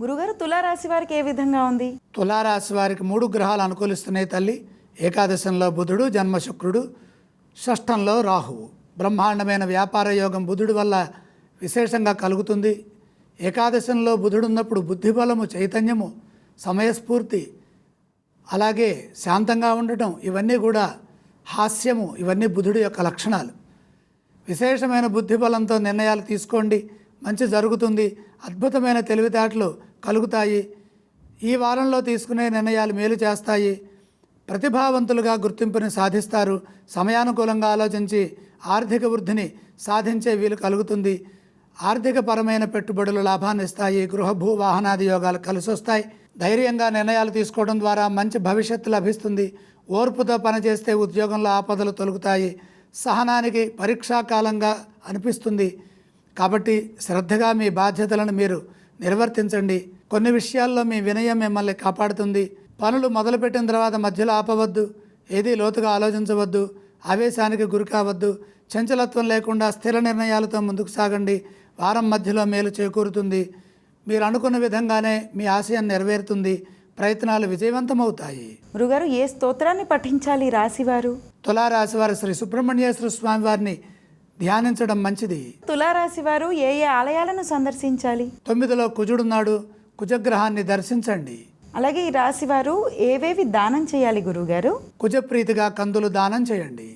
గురుగారు తులారాశి వారికి ఏ విధంగా ఉంది? తులారాశి వారికి మూడు గ్రహాలు అనుకూలిస్తున్నాయి తల్లి. ఏకాదశంలో బుధుడు జన్మ శుక్రుడు షష్టంలో రాహువు. బ్రహ్మాండమైన వ్యాపార యోగం బుధుడి వల్ల విశేషంగా కలుగుతుంది. ఏకాదశంలో బుధుడు ఉన్నప్పుడు బుద్ధిబలము చైతన్యము సమయస్ఫూర్తి అలాగే శాంతంగా ఉండటం ఇవన్నీ కూడా హాస్యము ఇవన్నీ బుధుడి యొక్క లక్షణాలు. విశేషమైన బుద్ధిబలంతో నిర్ణయాలు తీసుకోండి. మంచి జరుగుతుంది. అద్భుతమైన తెలివితేటలు కలుగుతాయి. ఈ వారంలో తీసుకునే నిర్ణయాలు మేలు చేస్తాయి. ప్రతిభావంతులుగా గుర్తింపుని సాధిస్తారు. సమయానుకూలంగా ఆలోచించి ఆర్థిక వృద్ధిని సాధించే వీలు కలుగుతుంది. ఆర్థికపరమైన పెట్టుబడులు లాభాన్ని ఇస్తాయి. గృహ భూ వాహనాది యోగాలు కలిసి వస్తాయి ధైర్యంగా నిర్ణయాలు తీసుకోవడం ద్వారా మంచి భవిష్యత్తు లభిస్తుంది. ఓర్పుతో పనిచేస్తే ఉద్యోగంలో ఆపదలు తొలుగుతాయి. సహనానికి పరీక్షాకాలంగా అనిపిస్తుంది. కాబట్టి శ్రద్ధగా మీ బాధ్యతలను మీరు నిర్వర్తించండి. కొన్ని విషయాల్లో మీ వినయం మిమ్మల్ని కాపాడుతుంది. పనులు మొదలుపెట్టిన తర్వాత మధ్యలో ఆపవద్దు. ఏదీ లోతుగా ఆలోచించవద్దు. ఆవేశానికి గురి కావద్దు. చంచలత్వం లేకుండా స్థిర నిర్ణయాలతో ముందుకు సాగండి. వారం మధ్యలో మేలు చేకూరుతుంది. మీరు అనుకున్న విధంగానే మీ ఆశయం నెరవేరుతుంది. ప్రయత్నాలు విజయవంతమవుతాయి. గురుగారు ఏ స్తోత్రాన్ని పఠించాలి రాశివారు? తులారాశి వారి శ్రీ సుబ్రహ్మణ్యేశ్వర స్వామి వారిని ధ్యానించడం మంచిది. తులారాశి వారు ఏ ఏ ఆలయాలను సందర్శించాలి? తొమ్మిదిలో కుజుడున్నాడు కుజగ్రహాన్ని దర్శించండి. అలాగే ఈ రాశివారు ఏవేవి దానం చేయాలి గురుగారు కుజప్రీతిగా కందులు దానం చేయండి.